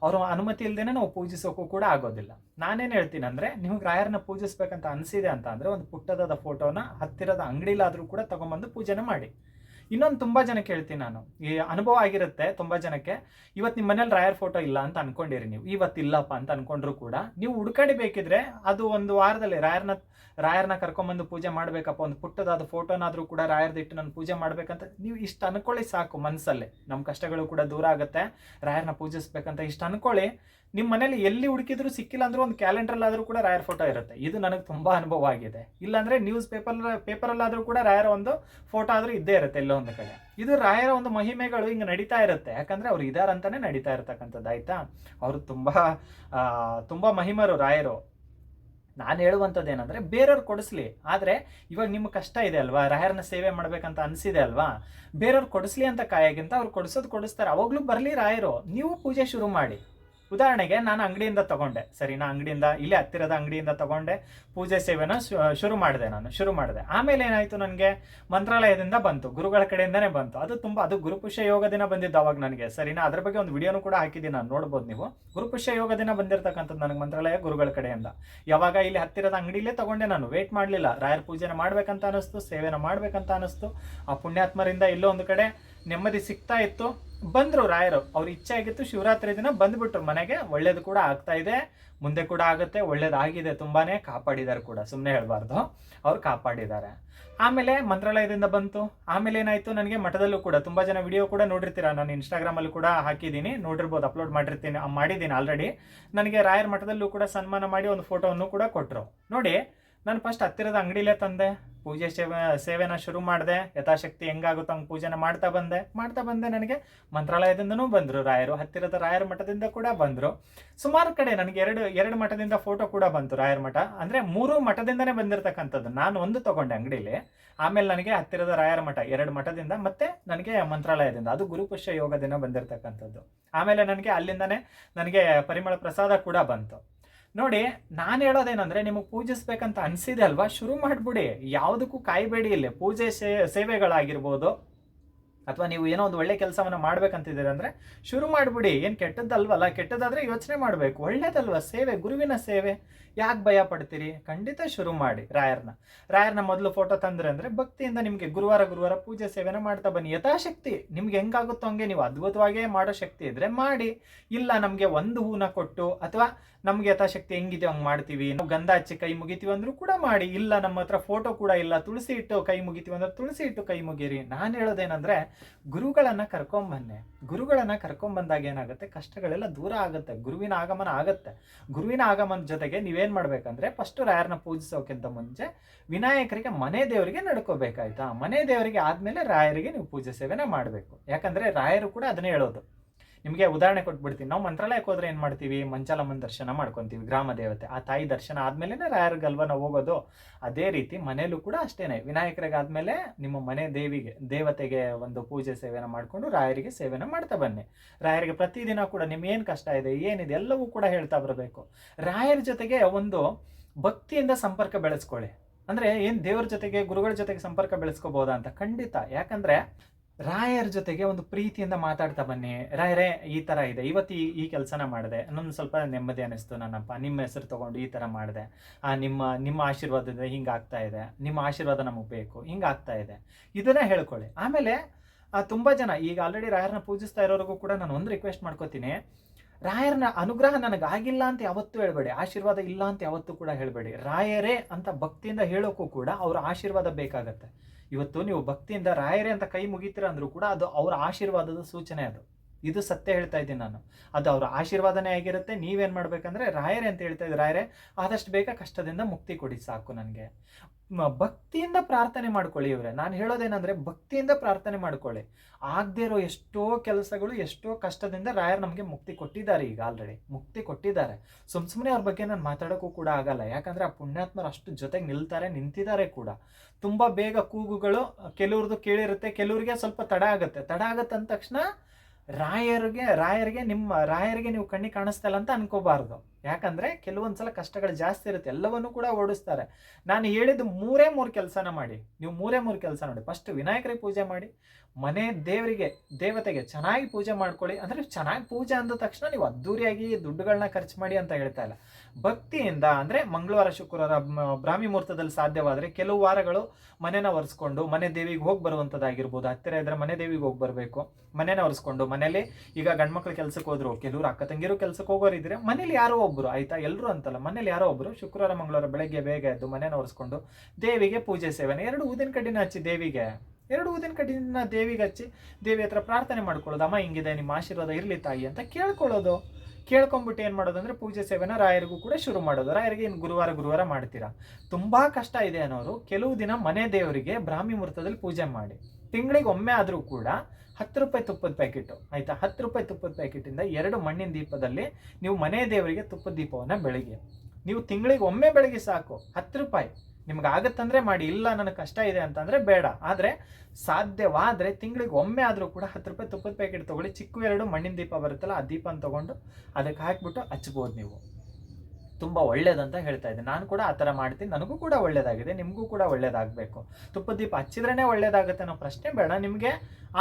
S1: ಅವ್ರ ಅನುಮತಿ ಇಲ್ದೇನೆ ನಾವು ಪೂಜಿಸೋಕ್ಕೂ ಕೂಡ ಆಗೋದಿಲ್ಲ. ನಾನೇನು ಹೇಳ್ತೀನಿ ಅಂದ್ರೆ, ನಿಮ್ಗೆ ರಾಯರನ್ನ ಪೂಜಿಸ್ಬೇಕಂತ ಅನ್ಸಿದೆ ಅಂತ ಅಂದ್ರೆ, ಒಂದು ಪುಟ್ಟದಾದ ಫೋಟೋನ ಹತ್ತಿರದ ಅಂಗಡಿಲಾದರೂ ಕೂಡ ತಗೊಂಬಂದು ಪೂಜೆನ ಮಾಡಿ. ಇನ್ನೊಂದು ತುಂಬಾ ಜನಕ್ಕೆ ಹೇಳ್ತೀನಿ ನಾನು. ಈ ಅನುಭವ ಆಗಿರುತ್ತೆ ತುಂಬಾ ಜನಕ್ಕೆ. ಇವತ್ತು ನಿಮ್ಮ ಮನೇಲಿ ರಾಯರ್ ಫೋಟೋ ಇಲ್ಲ ಅಂತ ಅನ್ಕೊಂಡಿರಿ ನೀವು. ಇವತ್ತಿಲ್ಲಪ್ಪ ಅಂತ ಅನ್ಕೊಂಡ್ರು ಕೂಡ. ನೀವು ಹುಡ್ಕಡಿ ಬೇಕಿದ್ರೆ ಅದು ಒಂದು ವಾರದಲ್ಲಿ ರಾಯರ್ನ ರಾಯರ್ನ ಕರ್ಕೊಂಬಂದು ಪೂಜೆ ಮಾಡಬೇಕಪ್ಪ, ಒಂದು ಪುಟ್ಟದಾದ ಫೋಟೋನಾದರೂ ಕೂಡ ರಾಯರ್ದಿಟ್ಟು ನಾನು ಪೂಜೆ ಮಾಡ್ಬೇಕಂತ ನೀವು ಇಷ್ಟು ಅನ್ಕೊಳ್ಳಿ ಸಾಕು ಮನಸ್ಸಲ್ಲೇ ನಮ್ಮ ಕಷ್ಟಗಳು ಕೂಡ ದೂರ ಆಗುತ್ತೆ. ರಾಯರ್ನ ಪೂಜಿಸ್ಬೇಕಂತ ಇಷ್ಟು ಅನ್ಕೊಳ್ಳಿ. ನಿಮ್ಮ ಮನೇಲಿ ಎಲ್ಲಿ ಹುಡುಕಿದ್ರು ಸಿಕ್ಕಿಲ್ಲ ಅಂದ್ರೂ ಒಂದು ಕ್ಯಾಲೆಂಡರ್ ಆದ್ರೂ ಕೂಡ ರಾಯರ್ ಫೋಟೋ ಇರುತ್ತೆ. ಇದು ನನಗೆ ತುಂಬ ಅನುಭವ ಆಗಿದೆ. ಇಲ್ಲಾಂದ್ರೆ ನ್ಯೂಸ್ ಪೇಪರ್ ಪೇಪರಲ್ಲಾದರೂ ಕೂಡ ರಾಯರ ಒಂದು ಫೋಟೋ ಆದ್ರೂ ಇದ್ದೇ ಇರುತ್ತೆ ಎಲ್ಲೋ ಒಂದು ಕಡೆ. ಇದು ರಾಯರ ಒಂದು ಮಹಿಮೆಗಳು ಹಿಂಗೆ ನಡೀತಾ ಇರುತ್ತೆ. ಯಾಕಂದ್ರೆ ಅವ್ರು ಇದಾರಂತಾನೆ ನಡೀತಾ ಇರ್ತಕ್ಕಂಥದ್ದು, ಆಯಿತಾ? ಅವರು ತುಂಬ ತುಂಬಾ ಮಹಿಮರು ರಾಯರು. ನಾನು ಹೇಳುವಂಥದ್ದು ಏನಂದರೆ ಬೇರೆಯವ್ರು ಕೊಡಿಸ್ಲಿ, ಆದರೆ ಇವಾಗ ನಿಮ್ಮ ಕಷ್ಟ ಇದೆ ಅಲ್ವಾ? ರಾಯರನ್ನ ಸೇವೆ ಮಾಡಬೇಕಂತ ಅನಿಸಿದೆ ಅಲ್ವಾ? ಬೇರೆಯವ್ರು ಕೊಡಿಸ್ಲಿ ಅಂತ ಕಾಯಾಗಿಂತ ಅವ್ರು ಕೊಡಿಸೋದು ಕೊಡಿಸ್ತಾರೆ. ಅವಾಗಲೂ ಬರಲಿ ರಾಯರು, ನೀವು ಪೂಜೆ ಶುರು ಮಾಡಿ. ಉದಾಹರಣೆಗೆ ನಾನು ಅಂಗಡಿಯಿಂದ ತಗೊಂಡೆ. ಸರಿ, ನಾ ಅಂಗಡಿಯಿಂದ, ಇಲ್ಲೇ ಹತ್ತಿರದ ಅಂಗಡಿಯಿಂದ ತಗೊಂಡೆ, ಪೂಜೆ ಸೇವೆನ ಶುರು ಮಾಡಿದೆ ನಾನು, ಶುರು ಮಾಡಿದೆ. ಆಮೇಲೆ ಏನಾಯ್ತು ನನಗೆ? ಮಂತ್ರಾಲಯದಿಂದ ಬಂತು, ಗುರುಗಳ ಕಡೆಯಿಂದನೇ ಬಂತು. ಅದು ತುಂಬ, ಅದು ಗುರುಪುಷ ಯೋಗ ದಿನ ಬಂದಿದ್ದು ಅವಾಗ ನನಗೆ. ಸರಿನಾ ಅದ್ರ ಬಗ್ಗೆ ಒಂದು ವಿಡಿಯೋನು ಕೂಡ ಹಾಕಿದ್ದೀನಿ, ನಾನು ನೋಡ್ಬೋದು ನೀವು. ಗುರುಪುಷ ಯೋಗ ದಿನ ಬಂದಿರತಕ್ಕಂಥದ್ದು ನನಗೆ ಮಂತ್ರಾಲಯ ಗುರುಗಳ ಕಡೆಯಿಂದ. ಯಾವಾಗ ಇಲ್ಲಿ ಹತ್ತಿರದ ಅಂಗಡಿಲೇ ತಗೊಂಡೆ ನಾನು ವೇಟ್ ಮಾಡಲಿಲ್ಲ. ರಾಯರ ಪೂಜೆನ ಮಾಡ್ಬೇಕಂತ ಅನಿಸ್ತು, ಸೇವೆನ ಮಾಡ್ಬೇಕಂತ ಅನಿಸ್ತು. ಆ ಪುಣ್ಯಾತ್ಮರಿಂದ ಎಲ್ಲೋ ಒಂದು ಕಡೆ ನೆಮ್ಮದಿ ಸಿಗ್ತಾ ಇತ್ತು. ಬಂದ್ರು ರಾಯರು. ಅವ್ರ ಇಚ್ಛೆ ಆಗಿತ್ತು ಶಿವರಾತ್ರಿ ದಿನ ಬಂದ್ಬಿಟ್ರು ಮನೆಗೆ. ಒಳ್ಳೇದು ಕೂಡ ಆಗ್ತಾ ಇದೆ. ಮುಂದೆ ಕೂಡ ಆಗುತ್ತೆ. ಒಳ್ಳೇದಾಗಿದೆ ತುಂಬಾನೇ. ಕಾಪಾಡಿದ್ದಾರೆ ಕೂಡ. ಸುಮ್ಮನೆ ಹೇಳಬಾರ್ದು. ಅವ್ರು ಕಾಪಾಡಿದ್ದಾರೆ. ಆಮೇಲೆ ಮಂತ್ರಾಲಯದಿಂದ ಬಂತು. ಆಮೇಲೆ ಏನಾಯ್ತು? ನನಗೆ ಮಠದಲ್ಲೂ ಕೂಡ ತುಂಬಾ ಜನ ವಿಡಿಯೋ ಕೂಡ ನೋಡಿರ್ತೀರಾ? ನಾನು ಇನ್ಸ್ಟಾಗ್ರಾಮ್ ಅಲ್ಲಿ ಕೂಡ ಹಾಕಿದ್ದೀನಿ. ನೋಡಿರ್ಬೋದು, ಅಪ್ಲೋಡ್ ಮಾಡಿರ್ತೀನಿ, ಮಾಡಿದ್ದೀನಿ ಆಲ್ರೆಡಿ. ನನಗೆ ರಾಯರ ಮಠದಲ್ಲೂ ಕೂಡ ಸನ್ಮಾನ ಮಾಡಿ ಒಂದು ಫೋಟೋವನ್ನು ಕೂಡ ಕೊಟ್ಟರು ನೋಡಿ ನಾನು ಫಸ್ಟ್ ಹತ್ತಿರದ ಅಂಗಡಿಲೇ ತಂದೆ. ಪೂಜೆ ಸೇವೆ, ಸೇವೆನ ಶುರು ಮಾಡಿದೆ. ಯಥಾಶಕ್ತಿ ಹೆಂಗಾಗುತ್ತೆ ಹಂಗೆ ಪೂಜೆನ ಮಾಡ್ತಾ ಬಂದೆ. ಮಾಡ್ತಾ ಬಂದೆ ನನಗೆ. ಮಂತ್ರಾಲಯದಿಂದನೂ ಬಂದರು ರಾಯರು. ಹತ್ತಿರದ ರಾಯರ ಮಠದಿಂದ ಕೂಡ ಬಂದರು. ಸುಮಾರು ಕಡೆ ನನಗೆ ಎರಡು ಎರಡು ಮಠದಿಂದ ಫೋಟೋ ಕೂಡ ಬಂತು ರಾಯರ ಮಠ. ಅಂದರೆ ಮೂರು ಮಠದಿಂದನೇ ಬಂದಿರತಕ್ಕಂಥದ್ದು. ನಾನು ಒಂದು ತಗೊಂಡೆ ಅಂಗಡಿಲಿ. ಆಮೇಲೆ ನನಗೆ ಹತ್ತಿರದ ರಾಯರ ಮಠ, ಎರಡು ಮಠದಿಂದ ಮತ್ತೆ ನನಗೆ ಮಂತ್ರಾಲಯದಿಂದ. ಅದು ಗುರುಪುಷ್ಯ ಯೋಗದಿಂದ ಬಂದಿರತಕ್ಕಂಥದ್ದು. ಆಮೇಲೆ ನನಗೆ ಅಲ್ಲಿಂದನೇ ನನಗೆ ಪರಿಮಳ ಪ್ರಸಾದ ಕೂಡ ಬಂತು. ನೋಡಿ, ನಾನು ಹೇಳೋದೇನಂದ್ರೆ ನಿಮಗೆ ಪೂಜಿಸ್ಬೇಕಂತ ಅನ್ಸಿದೆ ಅಲ್ವಾ? ಶುರು ಮಾಡಿಬಿಡಿ. ಯಾವುದಕ್ಕೂ ಕಾಯಬೇಡಿ ಇಲ್ಲಿ. ಪೂಜೆ ಸೇ, ಸೇವೆಗಳಾಗಿರ್ಬೋದು. ಅಥವಾ ನೀವು ಏನೋ ಒಂದು ಒಳ್ಳೆ ಕೆಲಸವನ್ನು ಮಾಡ್ಬೇಕಂತಿದ್ದೀರ ಅಂದ್ರೆ ಶುರು ಮಾಡ್ಬಿಡಿ. ಏನು ಕೆಟ್ಟದ್ದಲ್ವಲ್ಲ? ಕೆಟ್ಟದಾದ್ರೆ ಯೋಚನೆ ಮಾಡಬೇಕು. ಒಳ್ಳೇದಲ್ವ? ಸೇವೆ, ಗುರುವಿನ ಸೇವೆ. ಯಾಕೆ ಭಯ ಪಡ್ತೀರಿ? ಖಂಡಿತ ಶುರು ಮಾಡಿ ರಾಯರ್ನ. ರಾಯರ್ನ ಮೊದಲು ಫೋಟೋ ತಂದ್ರೆ ಅಂದ್ರೆ ಭಕ್ತಿಯಿಂದ ನಿಮಗೆ ಗುರುವಾರ ಗುರುವಾರ ಪೂಜೆ ಸೇವೆನ ಮಾಡ್ತಾ ಬನ್ನಿ. ಯಥಾಶಕ್ತಿ. ನಿಮ್ಗೆ ಹೆಂಗಾಗುತ್ತೋ ಹಂಗೆ ನೀವು ಅದ್ಭುತವಾಗೇ ಮಾಡೋ ಶಕ್ತಿ ಇದ್ರೆ ಮಾಡಿ. ಇಲ್ಲ ನಮಗೆ ಒಂದು ಹೂನ ಕೊಟ್ಟು ಅಥವಾ ನಮ್ಗೆ ಯಥಾಶಕ್ತಿ ಹೆಂಗಿದೆ ಹಂಗೆ ಮಾಡ್ತೀವಿ. ನಾವು ಗಂಧ ಹಚ್ಚಿ ಕೈ ಮುಗಿತೀವಿ ಅಂದ್ರೂ ಕೂಡ ಮಾಡಿ. ಇಲ್ಲ ನಮ್ಮ ಹತ್ರ ಫೋಟೋ ಕೂಡ ಇಲ್ಲ. ತುಳಸಿ ಇಟ್ಟು ಕೈ ಮುಗಿತೀವಿ ಅಂದ್ರೆ ತುಳಸಿ ಇಟ್ಟು ಕೈ ಮುಗೀರಿ. ನಾನು ಹೇಳೋದೇನಂದ್ರೆ ಗುರುಗಳನ್ನ ಕರ್ಕೊಂಬನ್ನೆ. ಗುರುಗಳನ್ನ ಕರ್ಕೊಂಬಂದಾಗ ಏನಾಗುತ್ತೆ? ಕಷ್ಟಗಳೆಲ್ಲ ದೂರ ಆಗುತ್ತೆ. ಗುರುವಿನ ಆಗಮನ ಆಗುತ್ತೆ. ಗುರುವಿನ ಆಗಮನ ಜೊತೆಗೆ ನೀವೇನು ಮಾಡಬೇಕಂದ್ರೆ ಫಸ್ಟ್ ರಾಯರನ್ನ ಪೂಜಿಸೋಕ್ಕಿಂತ ಮುಂಚೆ ವಿನಾಯಕರಿಗೆ ಮನೆ ದೇವರಿಗೆ ನಡ್ಕೋಬೇಕಾಯ್ತಾ? ಮನೆ ದೇವರಿಗೆ ಆದಮೇಲೆ ರಾಯರಿಗೆ ನೀವು ಪೂಜೆ ಸೇವೆನ ಮಾಡಬೇಕು. ಯಾಕಂದ್ರೆ ರಾಯರು ಕೂಡ ಅದನ್ನೇ ಹೇಳೋದು. ನಿಮಗೆ ಉದಾಹರಣೆ ಕೊಟ್ಬಿಡ್ತೀನಿ. ನಾವು ಮಂತ್ರಾಲಯಕ್ಕೆ ಹೋದ್ರೆ ಏನು ಮಾಡ್ತೀವಿ? ಮಂಚಾಲಮ್ಮನ ದರ್ಶನ ಮಾಡ್ಕೊತೀವಿ, ಗ್ರಾಮ ದೇವತೆ. ಆ ತಾಯಿ ದರ್ಶನ ಆದಮೇಲೆ ರಾಯರ್ಗಲ್ವ ನಾವು ಹೋಗೋದು. ಅದೇ ರೀತಿ ಮನೇಲೂ ಕೂಡ ಅಷ್ಟೇ ವಿನಾಯಕರಿಗೆ ಆದ್ಮೇಲೆ ನಿಮ್ಮ ಮನೆ ದೇವಿಗೆ, ದೇವತೆಗೆ ಒಂದು ಪೂಜೆ ಸೇವೆನ ಮಾಡಿಕೊಂಡು ರಾಯರಿಗೆ ಸೇವೆನ ಮಾಡ್ತಾ ಬನ್ನಿ. ರಾಯರಿಗೆ ಪ್ರತಿದಿನ ಕೂಡ ನಿಮ್ಗೇನು ಕಷ್ಟ ಇದೆ, ಏನಿದೆ, ಎಲ್ಲವೂ ಕೂಡ ಹೇಳ್ತಾ ಬರಬೇಕು. ರಾಯರ ಜೊತೆಗೆ ಒಂದು ಭಕ್ತಿಯಿಂದ ಸಂಪರ್ಕ ಬೆಳೆಸ್ಕೊಳ್ಳಿ. ಅಂದ್ರೆ ಏನು ದೇವರ ಜೊತೆಗೆ, ಗುರುಗಳ ಜೊತೆಗೆ ಸಂಪರ್ಕ ಬೆಳೆಸ್ಕೋಬಹುದಾ ಅಂತ ಖಂಡಿತ. ಯಾಕಂದ್ರೆ ರಾಯರ ಜೊತೆಗೆ ಒಂದು ಪ್ರೀತಿಯಿಂದ ಮಾತಾಡ್ತಾ ಬನ್ನಿ. ರಾಯರೇ, ಈ ತರ ಇದೆ. ಇವತ್ತು ಈ ಈ ಕೆಲಸನ ಮಾಡಿದೆ. ನನ್ನ ಸ್ವಲ್ಪ ನೆಮ್ಮದಿ ಅನಿಸ್ತು ನನ್ನಪ್ಪ. ನಿಮ್ಮ ಹೆಸರು ತಗೊಂಡು ಈ ತರ ಮಾಡಿದೆ. ಆ, ನಿಮ್ಮ ನಿಮ್ಮ ಆಶೀರ್ವಾದದಿಂದ ಹಿಂಗಾಗ್ತಾ ಇದೆ. ನಿಮ್ಮ ಆಶೀರ್ವಾದ ನಮಗೆ ಬೇಕು. ಹಿಂಗಾಗ್ತಾ ಇದೆ. ಇದನ್ನ ಹೇಳ್ಕೊಳ್ಳಿ. ಆಮೇಲೆ ತುಂಬಾ ಜನ, ಈಗ ಆಲ್ರೆಡಿ ರಾಯರನ್ನ ಪೂಜಿಸ್ತಾ ಇರೋರಿಗೂ ಕೂಡ ನಾನು ಒಂದು ರಿಕ್ವೆಸ್ಟ್ ಮಾಡ್ಕೋತೀನಿ. ರಾಯರ್ನ ಅನುಗ್ರಹ ನನಗಾಗಿಲ್ಲ ಅಂತ ಯಾವತ್ತೂ ಹೇಳಬೇಡಿ. ಆಶೀರ್ವಾದ ಇಲ್ಲ ಅಂತ ಯಾವತ್ತೂ ಕೂಡ ಹೇಳಬೇಡಿ. ರಾಯರೇ ಅಂತ ಭಕ್ತಿಯಿಂದ ಹೇಳೋಕ್ಕೂ ಕೂಡ ಅವ್ರ ಆಶೀರ್ವಾದ ಬೇಕಾಗತ್ತೆ. ಇವತ್ತು ನೀವು ಭಕ್ತಿಯಿಂದ ರಾಯರೇ ಅಂತ ಕೈ ಮುಗಿತೀರ ಅಂದ್ರೂ ಕೂಡ ಅದು ಅವರ ಆಶೀರ್ವಾದದ ಸೂಚನೆ ಅದು. ಇದು ಸತ್ಯ ಹೇಳ್ತಾ ಇದ್ದೀನಿ ನಾನು. ಅದು ಅವರ ಆಶೀರ್ವಾದನೇ ಆಗಿರುತ್ತೆ. ನೀವೇನು ಮಾಡಬೇಕಂದ್ರೆ, ರಾಯರೆ ಅಂತ ಹೇಳ್ತಾ ಇದ್ದೀರಿ, ರಾಯರೇ, ಆದಷ್ಟು ಬೇಗ ಕಷ್ಟದಿಂದ ಮುಕ್ತಿ ಕೊಡಿ ಸಾಕು ನನಗೆ. ಭಕ್ತಿಯಿಂದ ಪ್ರಾರ್ಥನೆ ಮಾಡ್ಕೊಳ್ಳಿ ಇವರೇ. ನಾನು ಹೇಳೋದೇನಂದ್ರೆ, ಭಕ್ತಿಯಿಂದ ಪ್ರಾರ್ಥನೆ ಮಾಡ್ಕೊಳ್ಳಿ. ಆಗದೇ ಇರೋ ಎಷ್ಟೋ ಕೆಲಸಗಳು, ಎಷ್ಟೋ ಕಷ್ಟದಿಂದ ರಾಯರ್ ನಮಗೆ ಮುಕ್ತಿ ಕೊಟ್ಟಿದ್ದಾರೆ ಈಗ ಆಲ್ರೆಡಿ ಮುಕ್ತಿ ಕೊಟ್ಟಿದ್ದಾರೆ. ಸುಮ್ ಸುಮ್ಮನೆ ಅವ್ರ ಬಗ್ಗೆ ನಾನು ಮಾತಾಡೋಕ್ಕೂ ಕೂಡ ಆಗಲ್ಲ. ಯಾಕಂದ್ರೆ ಆ ಪುಣ್ಯಾತ್ಮರು ಅಷ್ಟು ಜೊತೆಗೆ ನಿಲ್ತಾರೆ, ನಿಂತಿದ್ದಾರೆ ಕೂಡ. ತುಂಬ ಬೇಗ ಕೂಗುಗಳು ಕೆಲವ್ರದ್ದು ಕೇಳಿರುತ್ತೆ, ಕೆಲವ್ರಿಗೆ ಸ್ವಲ್ಪ ತಡ ಆಗುತ್ತೆ. ತಡ ಆಗತ್ತೆ ಅಂದ ತಕ್ಷಣ ರಾಯರಿಗೆ ರಾಯರಿಗೆ ನಿಮ್ಮ, ರಾಯರಿಗೆ ನೀವು ಕಣ್ಣಿ ಕಾಣಿಸ್ತಲ್ಲ ಅಂತ ಅನ್ಕೋಬಾರ್ದು. ಯಾಕಂದ್ರೆ ಕೆಲವೊಂದ್ಸಲ ಕಷ್ಟಗಳು ಜಾಸ್ತಿ ಇರುತ್ತೆ. ಎಲ್ಲವನ್ನೂ ಕೂಡ ಓಡಿಸ್ತಾರೆ. ನಾನು ಹೇಳಿದ ಮೂರೇ ಮೂರು ಕೆಲಸನ ಮಾಡಿ. ನೀವು ಮೂರೇ ಮೂರು ಕೆಲಸ ನೋಡಿ. ಫಸ್ಟ್ ವಿನಾಯಕರಿಗೆ ಪೂಜೆ ಮಾಡಿ. ಮನೆ ದೇವರಿಗೆ, ದೇವತೆಗೆ ಚೆನ್ನಾಗಿ ಪೂಜೆ ಮಾಡ್ಕೊಳ್ಳಿ. ಅಂದ್ರೆ ಚೆನ್ನಾಗಿ ಪೂಜೆ ಅಂದ ತಕ್ಷಣ ನೀವು ಅದ್ದೂರಿಯಾಗಿ ದುಡ್ಡುಗಳನ್ನ ಖರ್ಚು ಮಾಡಿ ಅಂತ ಹೇಳ್ತಾ ಇಲ್ಲ. ಭಕ್ತಿಯಿಂದ, ಅಂದ್ರೆ ಮಂಗಳವಾರ, ಶುಕ್ರವಾರ ಬ್ರಾಹ್ಮಿ ಮುಹೂರ್ತದಲ್ಲಿ ಸಾಧ್ಯವಾದ್ರೆ ಕೆಲವು ವಾರಗಳು ಮನೆನ ಒರೆಸ್ಕೊಂಡು ಮನೆ ದೇವಿಗೆ ಹೋಗಿ ಬರುವಂಥದ್ದಾಗಿರ್ಬೋದು ಹತ್ತಿರ ಇದ್ರೆ ಮನೆ ದೇವಿಗೆ ಹೋಗಿ ಬರಬೇಕು. ಮನೆನ ಒರೆಸ್ಕೊಂಡು, ಮನೇಲಿ ಈಗ ಗಂಡ್ಮಕ್ಳು ಕೆಲ್ಸಕ್ಕೆ ಹೋದ್ರು, ಕೆಲವರು ಅಕ್ಕ ತಂಗಿರು ಕೆಲ್ಸಕ್ಕೆ ಹೋಗೋರಿದ್ರೆ ಮನೇಲಿ ಯಾರೋ ಒಬ್ಬರು ಆಯ್ತಾ? ಎಲ್ಲರೂ ಅಂತಲ್ಲ, ಮನೇಲಿ ಯಾರೋ ಒಬ್ಬರು ಶುಕ್ರವಾರ, ಮಂಗಳವಾರ ಬೆಳಗ್ಗೆ ಬೇಗ ಎದ್ದು ಮನೇನ ಒರೆಸ್ಕೊಂಡು ದೇವಿಗೆ ಪೂಜೆ ಸೇವನೆ. ಎರಡು ಊದಿನ ಕಡ್ಡಿನ ಹಚ್ಚಿ ದೇವಿಗೆ, ಎರಡು ಊದಿನ ಕಡ್ಡಿನ ದೇವಿಗೆ ಹಚ್ಚಿ ದೇವಿ ಹತ್ರ ಪ್ರಾರ್ಥನೆ ಮಾಡ್ಕೊಳ್ಳೋದು, ಅಮ್ಮ ಹಿಂಗಿದೆ, ನಿಮ್ಮ ಆಶೀರ್ವಾದ ಇರಲಿ ತಾಯಿ ಅಂತ ಕೇಳ್ಕೊಳ್ಳೋದು. ಕೇಳ್ಕೊಂಬಿಟ್ಟು ಏನು ಮಾಡೋದು ಅಂದ್ರೆ ಪೂಜೆ ಸೇವೆನ ರಾಯರಿಗೂ ಕೂಡ ಶುರು ಮಾಡೋದು. ರಾಯರಿಗೆ ಇನ್ನು ಗುರುವಾರ ಗುರುವಾರ ಮಾಡ್ತೀರಾ? ತುಂಬಾ ಕಷ್ಟ ಇದೆ ಅನ್ನೋರು ಕೆಲವು ದಿನ ಮನೆ ದೇವರಿಗೆ ಬ್ರಾಹ್ಮಿ ಮುಹೂರ್ತದಲ್ಲಿ ಪೂಜೆ ಮಾಡಿ. ತಿಂಗಳಿಗೆ ಒಮ್ಮೆ ಆದರೂ ಕೂಡ ಹತ್ತು ರೂಪಾಯಿ ತುಪ್ಪದ ಪ್ಯಾಕೆಟ್, ಆಯಿತಾ? ಹತ್ತು ರೂಪಾಯಿ ತುಪ್ಪದ ಪ್ಯಾಕೆಟಿಂದ ಎರಡು ಮಣ್ಣಿನ ದೀಪದಲ್ಲಿ ನೀವು ಮನೆ ದೇವರಿಗೆ ತುಪ್ಪದ ದೀಪವನ್ನು ಬೆಳಗ್ಗೆ. ನೀವು ತಿಂಗಳಿಗೆ ಒಮ್ಮೆ ಬೆಳಗ್ಗೆ ಸಾಕು, ಹತ್ತು ರೂಪಾಯಿ. ನಿಮ್ಗೆ ಆಗತ್ತಂದ್ರೆ ಮಾಡಿ, ಇಲ್ಲ ನನಗೆ ಕಷ್ಟ ಇದೆ ಅಂತಂದ್ರೆ ಬೇಡ. ಆದರೆ ಸಾಧ್ಯವಾದರೆ ತಿಂಗಳಿಗೆ ಒಮ್ಮೆ ಆದರೂ ಕೂಡ ಹತ್ತು ರೂಪಾಯಿ ತುಪ್ಪದ ಪ್ಯಾಕೆಟ್ ತೊಗೊಳ್ಳಿ. ಚಿಕ್ಕ ಎರಡು ಮಣ್ಣಿನ ದೀಪ ಬರುತ್ತಲ್ಲ, ಆ ದೀಪನ ತೊಗೊಂಡು ಅದಕ್ಕೆ ಹಾಕಿಬಿಟ್ಟು ಹಚ್ಬೋದು ನೀವು. ತುಂಬ ಒಳ್ಳೇದಂತ ಹೇಳ್ತಾ ಇದ್ದೆ. ನಾನು ಕೂಡ ಆ ಥರ ಮಾಡ್ತೀನಿ. ನನಗೂ ಕೂಡ ಒಳ್ಳೇದಾಗಿದೆ. ನಿಮಗೂ ಕೂಡ ಒಳ್ಳೇದಾಗಬೇಕು. ತುಪ್ಪ ದೀಪ ಹಚ್ಚಿದ್ರೇ ಒಳ್ಳೇದಾಗುತ್ತೆ ಅನ್ನೋ ಪ್ರಶ್ನೆ ಬೇಡ ನಿಮಗೆ.